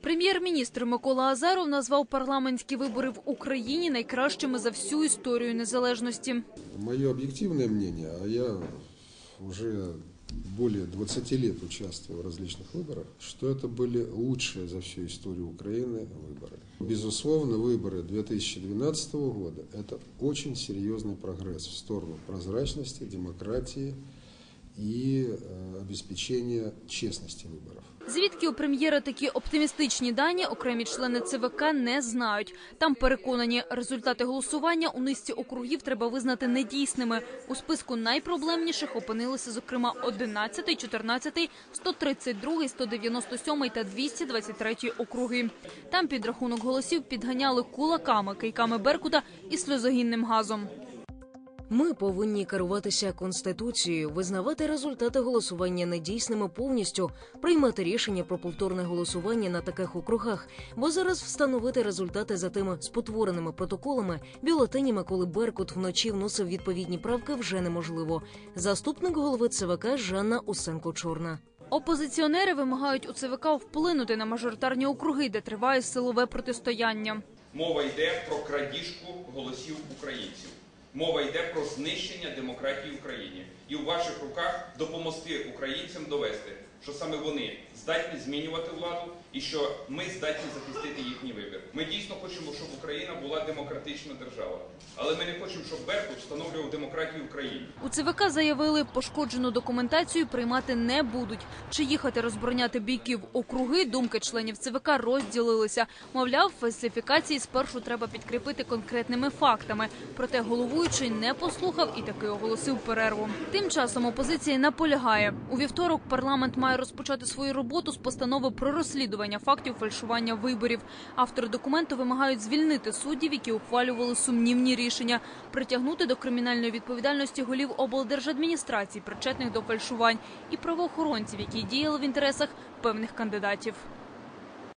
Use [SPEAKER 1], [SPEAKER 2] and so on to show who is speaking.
[SPEAKER 1] Прем'єр-міністр Микола Азаров назвав парламентські вибори в Україні найкращими за всю історію незалежності.
[SPEAKER 2] Мое объективное мнение, а я уже более 20 лет участвую в различных выборах, что это были лучшие за всю историю Украины выборы. Безусловно, выборы 2012 года – это очень серьезный прогресс в сторону прозрачности, демократии и э, обеспечения честности выборов.
[SPEAKER 1] Звідки у прем'єра такі оптимістичні дані, окремі члени ЦВК не знають. Там переконані, результати голосування у низці округів треба визнати недійсними. У списку найпроблемніших опинилися, зокрема, 11, 14, 132, 197 та 223 округи. Там підрахунок голосів підганяли кулаками, кийками Беркута і сльозогінним газом.
[SPEAKER 3] Ми повинні керуватися конституцією, визнавати результати голосування недійсними повністю, приймати рішення про повторне голосування на таких округах, бо зараз встановити результати за тими спотвореними протоколами, бюлетенями, коли Беркут вночі вносив відповідні правки, вже неможливо. Заступник голови ЦВК Жанна Усенко Чорна.
[SPEAKER 1] Опозиціонери вимагають у ЦВК вплинути на мажоритарні округи, де триває силове протистояння.
[SPEAKER 4] Мова йде про крадіжку голосів українців. Мова йде про знищення демократії в Україні. І у ваших руках допомогти українцям довести, що саме вони здатні змінювати владу і що ми здатні захистити їхній вибір. Ми дійсно хочемо, щоб Україна була демократична держава, але ми не хочемо, щоб Беркут встановлював демократію в.
[SPEAKER 1] У ЦВК заявили, пошкоджену документацію приймати не будуть. Чи їхати розбороняти бійки в округи, думки членів ЦВК розділилися. Мовляв, фальсифікації спершу треба підкріпити конкретними фактами. Проте головуючий не послухав і таки оголосив перерву. Тим часом опозиція наполягає. У вівторок парламент має розпочати свою роботу з постанови про розслідування фактів фальшування виборів. Автори документу вимагають звільнити суддів, які ухвалювали сумнівні рішення, притягнути до кримінальної відповідальності голів облдержадміністрацій, причетних до фальшувань, і правоохоронців, які діяли в інтересах певних кандидатів.